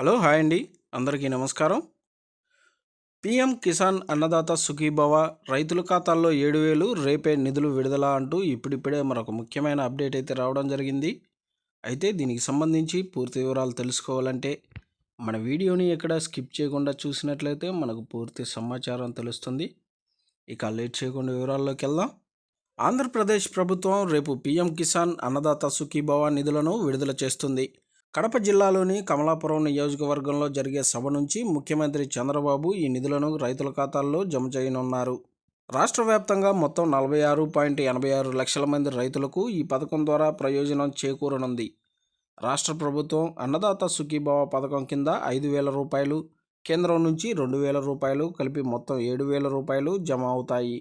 Hello hi అండి. అందరికీ నమస్కారం. పీఎం కిసాన్ అన్నదాత సుఖీభవ రైతుల ఖాతాల్లో ఏడు వేలు రేపే నిధులు విడుదల అంటూ ఇప్పుడిప్పుడే మరొక ముఖ్యమైన అప్డేట్ అయితే రావడం జరిగింది. అయితే దీనికి సంబంధించి పూర్తి వివరాలు తెలుసుకోవాలంటే మన వీడియోని ఎక్కడ స్కిప్ చేయకుండా చూసినట్లయితే మనకు పూర్తి సమాచారం తెలుస్తుంది. ఇక లేట్ చేయకుండా వివరాల్లోకి వెళ్దాం. ఆంధ్రప్రదేశ్ ప్రభుత్వం రేపు పీఎం కిసాన్ అన్నదాత సుఖీభవ నిధులను విడుదల చేస్తుంది. కడప జిల్లాలోని కమలాపురం నియోజకవర్గంలో జరిగే సభ నుంచి ముఖ్యమంత్రి చంద్రబాబు ఈ నిధులను రైతుల ఖాతాల్లో జమ చేయనున్నారు. రాష్ట్ర వ్యాప్తంగా మొత్తం నలభై ఆరు పాయింట్ ఎనభై ఆరు లక్షల మంది రైతులకు ఈ పథకం ద్వారా ప్రయోజనం చేకూరనుంది. రాష్ట్ర ప్రభుత్వం అన్నదాత సుఖీభావ పథకం కింద ఐదు వేల రూపాయలు కేంద్రం నుంచి రెండు వేల రూపాయలు కలిపి మొత్తం ఏడు వేల రూపాయలు జమ అవుతాయి.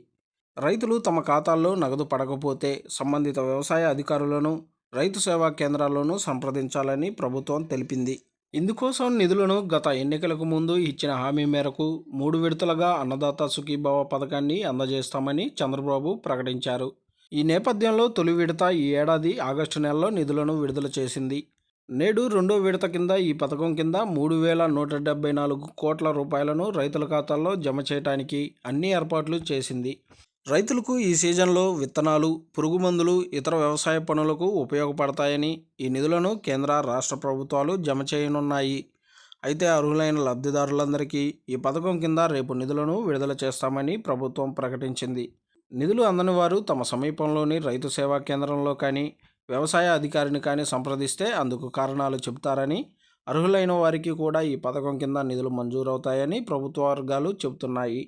రైతులు తమ ఖాతాల్లో నగదు పడకపోతే సంబంధిత వ్యవసాయ అధికారులను రైతు సేవా కేంద్రాల్లోనూ సంప్రదించాలని ప్రభుత్వం తెలిపింది. ఇందుకోసం నిధులను గత ఎన్నికలకు ముందు ఇచ్చిన హామీ మేరకు మూడు విడతలుగా అన్నదాత సుఖీభావ పథకాన్ని అందజేస్తామని చంద్రబాబు ప్రకటించారు. ఈ నేపథ్యంలో తొలి విడత ఈ ఏడాది ఆగస్టు నెలలో నిధులను విడుదల చేసింది. నేడు రెండో విడత కింద ఈ పథకం కింద మూడు వేల నూట డెబ్బై నాలుగు కోట్ల రూపాయలను రైతుల ఖాతాల్లో జమ చేయడానికి అన్ని ఏర్పాట్లు చేసింది. రైతులకు ఈ సీజన్లో విత్తనాలు పురుగు మందులు ఇతర వ్యవసాయ పనులకు ఉపయోగపడతాయని ఈ నిధులను కేంద్ర రాష్ట్ర ప్రభుత్వాలు జమ చేయనున్నాయి. అయితే అర్హులైన లబ్ధిదారులందరికీ ఈ పథకం కింద రేపు నిధులను విడుదల చేస్తామని ప్రభుత్వం ప్రకటించింది. నిధులు అందని వారు తమ సమీపంలోని రైతు సేవా కేంద్రంలో కానీ వ్యవసాయ అధికారిని కానీ సంప్రదిస్తే అందుకు కారణాలు చెబుతారని అర్హులైన వారికి కూడా ఈ పథకం కింద నిధులు మంజూరవుతాయని ప్రభుత్వ వర్గాలు చెబుతున్నాయి.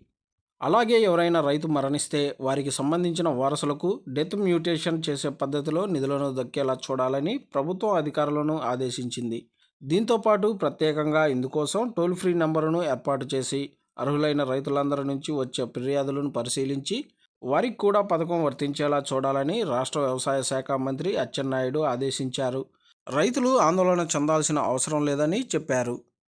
అలాగే ఎవరైనా రైతు మరణిస్తే వారికి సంబంధించిన వారసులకు డెత్ మ్యూటేషన్ చేసే పద్ధతిలో నిధులను దక్కేలా చూడాలని ప్రభుత్వం అధికారులను ఆదేశించింది. దీంతోపాటు ప్రత్యేకంగా ఇందుకోసం టోల్ ఫ్రీ నంబరును ఏర్పాటు చేసి అర్హులైన రైతులందరి నుంచి వచ్చే ఫిర్యాదులను పరిశీలించి వారికి కూడా పథకం వర్తించేలా చూడాలని రాష్ట్ర వ్యవసాయ శాఖ మంత్రి అచ్చెన్నాయుడు ఆదేశించారు. రైతులు ఆందోళన చెందాల్సిన అవసరం లేదని చెప్పారు.